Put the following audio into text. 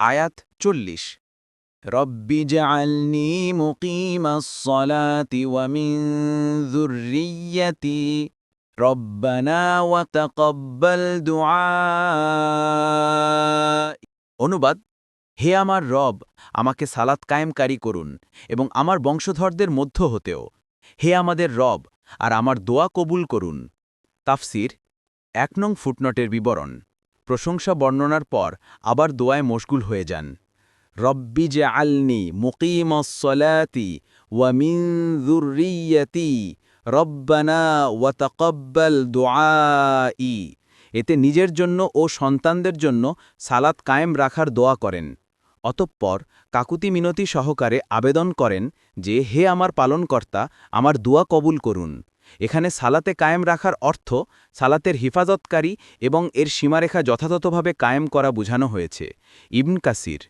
আয়াত চল্লিশ رب اجعلني مقيم الصلاة ومن ذريتي ربنا وتقبل دعاء অনুবাদ হে আমার রব আমাকে সালাত কায়েমকারী করুন এবং আমার বংশধরদের মধ্য হতেও হে আমাদের রব আর আমার দোয়া কবুল করুন তাফসির এক নং ফুটনটের বিবরণ প্রশংসা বর্ণনার পর আবার দোয়ায় মশগুল হয়ে যান। রব্বি যে আলনি মুকিমসলাতি ওয়ামিন যুররিয়তি রব্বানা ওয়াতাকব্বাল দোয়াই এতে নিজের জন্য ও সন্তানদের জন্য সালাত কায়েম রাখার দোয়া করেন। অতঃপর কাকুতি মিনতি সহকারে আবেদন করেন যে, হে আমার পালনকর্তা, আমার দোয়া কবুল করুন। এখানে সালাতে কায়েম রাখার অর্থ সালাতের হিফাজতকারী এবং এর সীমারেখা যথাযথভাবে কায়েম করা বোঝানো হয়েছে। ইবন কাসির